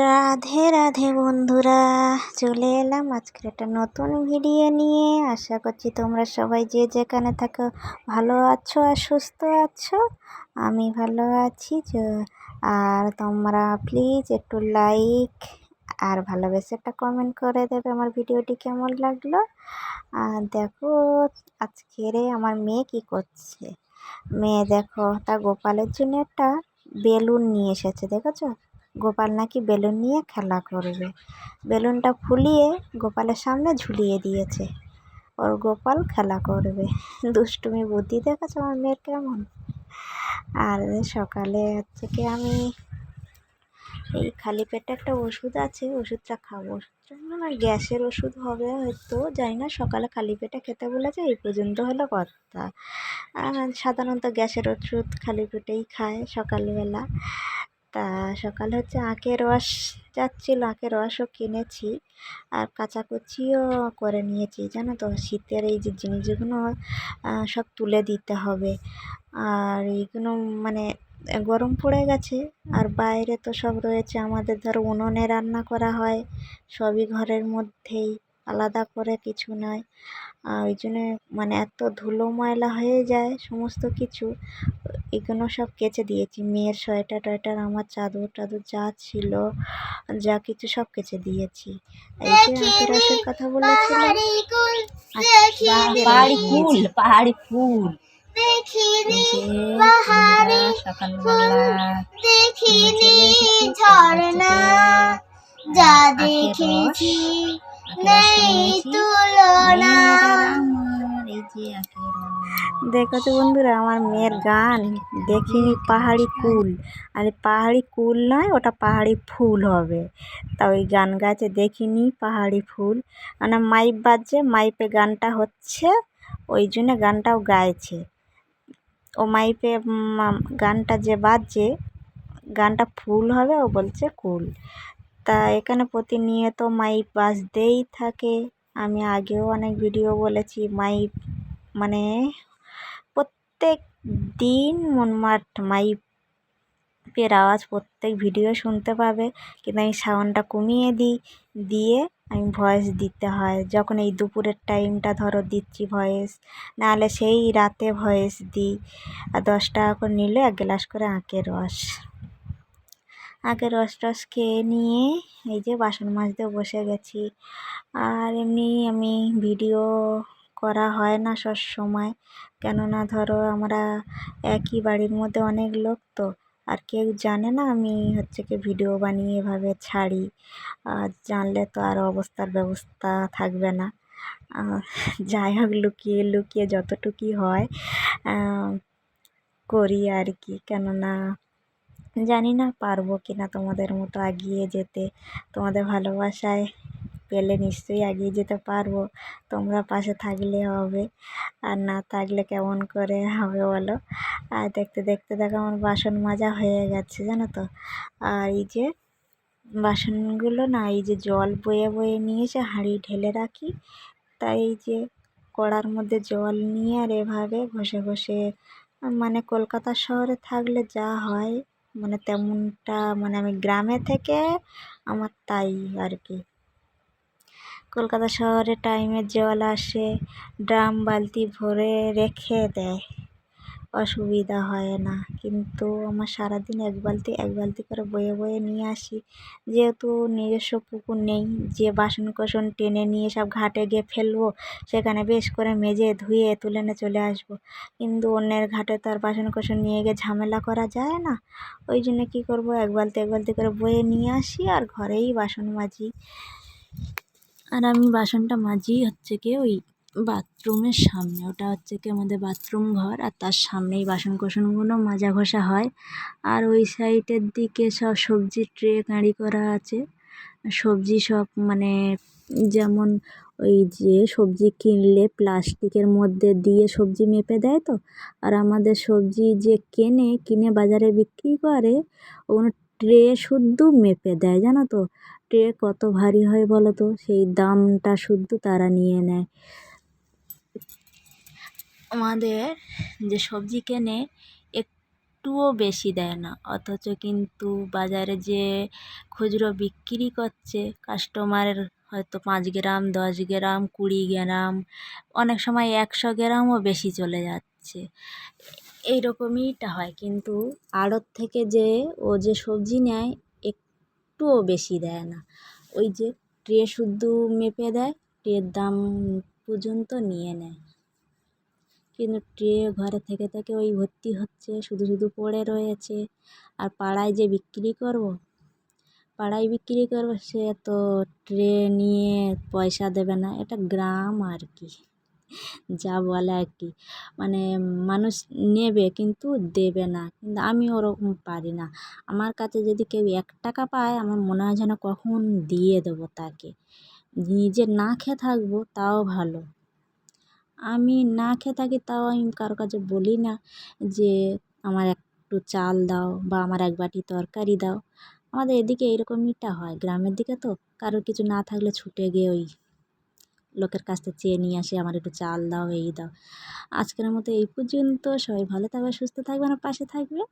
রাধে রাধে বন্ধুরা, চলে এলাম আজকের একটা নতুন ভিডিও নিয়ে। আশা করছি তোমরা সবাই যে যেখানে থাকো ভালো আছো আর সুস্থ আছো, আমি ভালো আছি আর তোমরা প্লিজ একটু লাইক আর ভালোবেসে একটা কমেন্ট করে দেবে আমার ভিডিওটি কেমন লাগল। আর দেখো, আজকের আমার মেয়ে কি করছে? মেয়ে দেখো, তা গোপালের জন্য একটা বেলুন নিয়ে এসেছে, দেখেছ? গোপাল নাকি বেলুন নিয়ে খেলা করবে। বেলুনটা ফুলিয়ে গোপালের সামনে ঝুলিয়ে দিয়েছে। ওর গোপাল খেলা করবে। দুষ্টুমি বুদ্ধি দেখাচ্ছে আমার মেয়ের কেমন? আর সকালে হচ্ছে কি আমি এই খালি পেটে একটা ওষুধ আছে, ওষুধটা খাব। ওষুধটা না গ্যাসের ওষুধ হবে হয়তো, জানি না, সকালে খালি পেটে খেতে বলেছে, এই পর্যন্ত হলো কথা। সাধারণত গ্যাসের ওষুধ খালি পেটেই খায় সকালবেলা। তা সকালে হচ্ছে আখের রস যাচ্ছিল, আখের রসও কিনেছি আর কাচাকুচিও করে নিয়েছি, জানো তো? শীতের এই যে জিনিসগুলো সব তুলে দিতে হবে। আর এইগুলো মানে গরম পড়ে গেছে, আর বাইরে তো সব রয়েছে। আমাদের ধরো উনুনে রান্না করা হয়, সবই ঘরের মধ্যেই। আলাদা করে কিছু নয় আর ওই জন্যে মানে এত ধুলো ময়লা হয়ে যায় সমস্ত কিছু। এগুলো সব কেচে দিয়েছি। মেয়ের সোয়েটার টোয়েটার আমার চাদর টাদর যা ছিল যা কিছু সব কেচে দিয়েছি। এই যে আখের রসের কথা বলেছিলাম। আচ্ছা, পাহাড়ি ফুল। পাহাড়ি ফুল সকালবেলা যা দেখেছি। রস। দেখেছ বন্ধুরা, আমার মেয়ের গান দেখিনি, পাহাড়ি কুল। আর পাহাড়ি কুল নয়, ওটা পাহাড়ি ফুল হবে। তা ওই গান গাইছে, দেখিনি, পাহাড়ি ফুল। মানে মাইপ বাজছে, মাইপে গানটা হচ্ছে, ওই জন্য গানটাও গাইছে। ও মাইপে গানটা যে বাজছে, গানটা ফুল হবে, ও বলছে কুল। তা এখানে প্রতিনিয়ত মাইপ বাজতেই থাকে। আমি আগেও অনেক ভিডিও বলেছি মাইপ মানে প্রত্যেক দিন মনমাট মাইপের আওয়াজ, প্রত্যেক ভিডিও শুনতে পাবে। কিন্তু আমি সাউন্ডটা কমিয়ে দিই, দিয়ে আমি ভয়েস দিতে হয়। যখন এই দুপুরের টাইমটা ধরো দিচ্ছি ভয়েস নাহলে সেই রাতে ভয়েস দিই। আর দশ টাকা করে নিলে এক গ্লাস করে আখের রস। আগে রস টস খেয়ে নিয়ে এই যে বাসন মাজতে বসে গেছি। আর এমনি আমি ভিডিও করা হয় না সব সময়। কেননা ধরো আমরা একই বাড়ির মধ্যে অনেক লোক তো, আর কেউ জানে না আমি হচ্ছে কি ভিডিও বানিয়ে এভাবে ছাড়ি। আর জানলে তো আর অবস্থার ব্যবস্থা থাকবে না। যাই হোক, লুকিয়ে লুকিয়ে যতটুকুই হয় করি আর কি। কেননা জানি না পারব কি না তোমাদের মতো এগিয়ে যেতে। তোমাদের ভালোবাসায় পেলে নিশ্চয়ই এগিয়ে যেতে পারব। তোমরা পাশে থাকলে হবে, আর না থাকলে কেমন করে হবে বলো? আর দেখতে দেখতে দেখো আমার বাসন মাজা হয়ে গেছে, জানো তো। আর এই যে বাসনগুলো না, এই যে জল বয়ে বয়ে নিয়ে এসে হাঁড়ি ঢেলে রাখি। তাই এই যে কড়ার মধ্যে জল নিয়ে আর এভাবে ঘষে ঘষে মানে কলকাতা শহরে থাকলে যা হয় মানে তেমনটা মানে আমি গ্রামে থেকে আমার তাই আর কি কলকাতা শহরে টাইমের জল আসে ড্রাম বালতি ভরে রেখে দেয়। অসুবিধা হয় না। কিন্তু আমার সারাদিন এক বালতি এক বালতি করে বয়ে বয়ে নিয়ে আসি। যেহেতু নিজস্ব পুকুর নেই, যে বাসন কোসন টেনে নিয়ে সব ঘাটে গিয়ে ফেলব, সেখানে বেশ করে মেজে ধুয়ে তুলে নিয়ে চলে আসব। কিন্তু অন্যের ঘাটে তো আর বাসন কোসন নিয়ে গিয়ে ঝামেলা করা যায় না। ওই জন্য কী করব? এক বালতি এক বালতি করে বয়ে নিয়ে আসি আর ঘরেই বাসন মাজি। আর আমি বাসনটা মাজি হচ্ছে কি ওই বাথরুমের সামনে। ওটা হচ্ছে কি আমাদের বাথরুম ঘর, আর তার সামনেই বাসন কোসনগুলো মাজা ঘষা হয়। আর ওই সাইডের দিকে সব সবজির ট্রে কাঁড়ি করা আছে। সবজি সব মানে যেমন ওই যে সবজি কিনলে প্লাস্টিকের মধ্যে দিয়ে সবজি মেপে দেয় তো? আর আমাদের সবজি যে কেনে, কিনে বাজারে বিক্রি করে, ওগুলো ট্রে শুদ্ধ মেপে দেয়, জানো তো? ট্রে কত ভারী হয় বলো তো? সেই দামটা শুদ্ধ তারা নিয়ে নেয়। আমাদের যে সবজি কেনে একটুও বেশি দেয় না। অথচ কিন্তু বাজারে যে খুচরো বিক্রি করছে কাস্টমারের হয়তো পাঁচ গ্রাম, দশ গ্রাম, কুড়ি গ্রাম, অনেক সময় একশো গ্রামও বেশি চলে যাচ্ছে। এই রকমইটা হয়। কিন্তু আড়ত থেকে যে ও যে সবজি নেয়, একটুও বেশি দেয় না। ওই যে ট্রে শুদ্ধ মেপে দেয়, ট্রের দাম পর্যন্ত নিয়ে নেয়। কিন্তু ট্রে ঘরে থেকে থেকে ওই ভর্তি হচ্ছে, শুধু শুধু পড়ে রয়েছে। আর পাড়ায় যে বিক্রি করব? পাড়ায় বিক্রি করব সে তো ট্রে নিয়ে পয়সা দেবে না। এটা গ্রাম আর কি, যা বলে আর কি। মানে মানুষ নেবে কিন্তু দেবে না। কিন্তু আমি ওরকম পারি না। আমার কাছে যদি কেউ এক টাকা পায়, আমার মনে হয় যেন কখন দিয়ে দেবো তাকে। নিজে না খেয়ে থাকব, তাও ভালো। আমি না খেয়ে থাকি তাও আমি কারও কাছে বলি না যে আমার একটু চাল দাও বা আমার এক বাটি তরকারি দাও। আমাদের এদিকে এরকমইটা হয়, গ্রামের দিকে তো। কারোর কিছু না থাকলে ছুটে গিয়ে ওই লোকের কাছ থেকে চেয়ে নিয়ে আসে, আমার একটু চাল দাও, এই দাও। আজকের মতো এই পর্যন্ত। সবাই ভালো থাকবে সুস্থ থাকবে আমার পাশে থাকবে